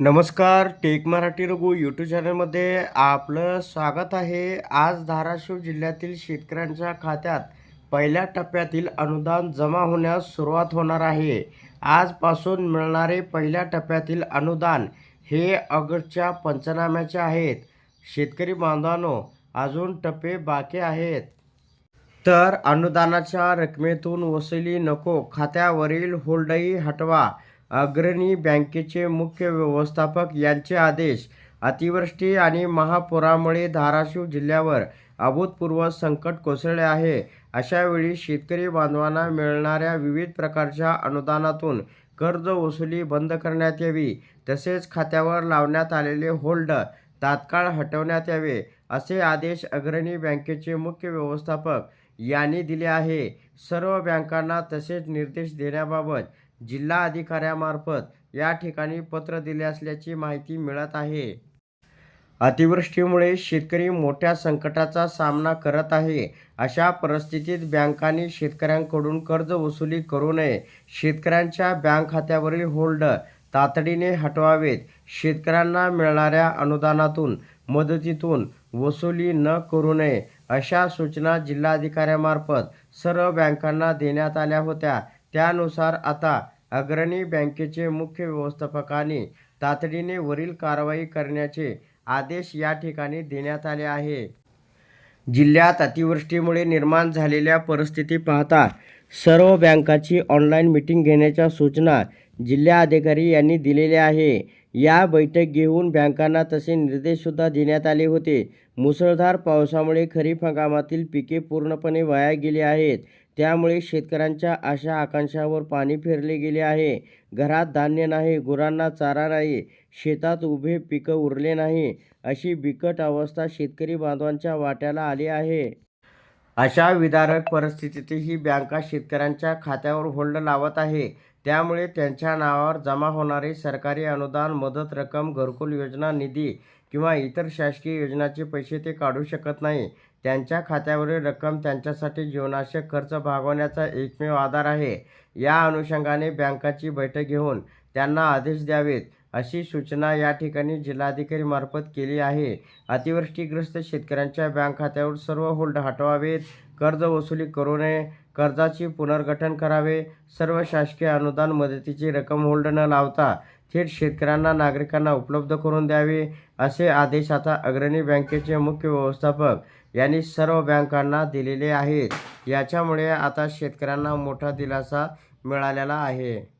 नमस्कार take Marathi Raghu YouTube चॅनलमध्ये आपलं स्वागत आहे. आज धाराशिव जिल्ह्यातील शेतकऱ्यांच्या खात्यात पहिल्या टप्प्यातील अनुदान जमा होण्यास सुरुवात होणार आहे. आजपासून मिळणारे पहिल्या टप्प्यातील अनुदान हे ऑगस्टच्या पंचनाम्याचे आहेत. शेतकरी बांधवांनो अजून टप्पे बाकी आहेत. तर अनुदानाच्या रकमेतून वसुली नको खात्यावरील होल्डही हटवा. अग्रणी बँकेचे मुख्य व्यवस्थापक यांचे आदेश अतिवृष्टी आणि महापुरामुळे धाराशिव जिल्ह्यावर अभूतपूर्व संकट कोसळले आहे. अशावेळी शेतकरी बांधवांना मिळणाऱ्या विविध प्रकारच्या अनुदानातून कर्ज वसुली बंद करण्यात यावी तसेच खात्यावर लावण्यात आलेले होल्ड तात्काळ हटवण्यात यावे असे आदेश अग्रणी बँकेचे मुख्य व्यवस्थापक यांनी दिले आहे. सर्व बँकांना तसेच निर्देश देण्याबाबत जिल्हा अधिकाऱ्यामार्फत या ठिकाणी पत्र दिले असल्याची माहिती मिळत आहे. अतिवृष्टीमुळे शेतकरी मोठ्या संकटाचा सामना करत आहे. अशा परिस्थितीत बँकांनी शेतकऱ्यांकडून कर्ज वसुली करू नये. शेतकऱ्यांच्या बँक खात्यावरील होल्ड तातडीने हटवावेत. शेतकऱ्यांना मिळणाऱ्या अनुदानातून मदतीतून वसुली न करू नये अशा सूचना जिल्हाधिकाऱ्यामार्फत सर्व बँकांना देण्यात आल्या होत्या. त्यानुसार आता अग्रणी बँकेचे मुख्य व्यवस्थापकाने तातडीने वरील कारवाई करण्याचे आदेश या ठिकाणी देण्यात आले आहे. जिल्ह्यात अतिवृष्टीमुळे निर्माण झालेल्या परिस्थिती पाहता सर्व बँकाची ऑनलाईन मीटिंग घेण्याच्या सूचना जिल्हाधिकारी यांनी दिलेल्या आहे. या बैठक घेऊन बँकांना तसे निर्देशसुद्धा देण्यात आले होते. मुसळधार पावसामुळे खरीप हंगामातील पिके पूर्णपणे वाया गेली आहेत. त्यामुळे शेतकऱ्यांच्या आशा आकांक्षावर पाणी फिरले गेले आहे. घरात धान्य नाही गुरांना चारा नाही शेतात उभे पिकं उरले नाही अशी बिकट अवस्था शेतकरी बांधवांच्या वाट्याला आली आहे. अशा विदारक परिस्थितीतही बँका शेतकऱ्यांच्या खात्यावर होल्ड लावत आहे. त्यामुळे त्यांच्या नावावर जमा होणारे सरकारी अनुदान मदत रक्कम घरकुल योजना निधी किंवा इतर शासकीय योजनाचे पैसे ते काढू शकत नाही. त्यांच्या खात्यावरील रक्कम त्यांच्यासाठी जीवनावश्यक खर्च भागवण्याचा एकमेव आधार आहे. या अनुषंगाने बँकाची बैठक घेऊन त्यांना आदेश द्यावेत अशी सूचना या ठिकाणी जिल्हाधिकारी मार्फत केली आहे. अतिवृष्टीग्रस्त शेतकऱ्यांच्या बँक खात्यावर सर्व होल्ड हटवावेत कर्ज वसुली करू नये कर्जाची पुनर्गठन करावे सर्व शासकीय अनुदान मदतीची रक्कम होल्ड न लावता थेट शेतकऱ्यांना नागरिकांना उपलब्ध करून द्यावे असे आदेश आता अग्रणी बँकेचे मुख्य व्यवस्थापक यांनी सर्व बँकांना दिलेले आहेत. याच्यामुळे आता शेतकऱ्यांना मोठा दिलासा मिळालेला आहे.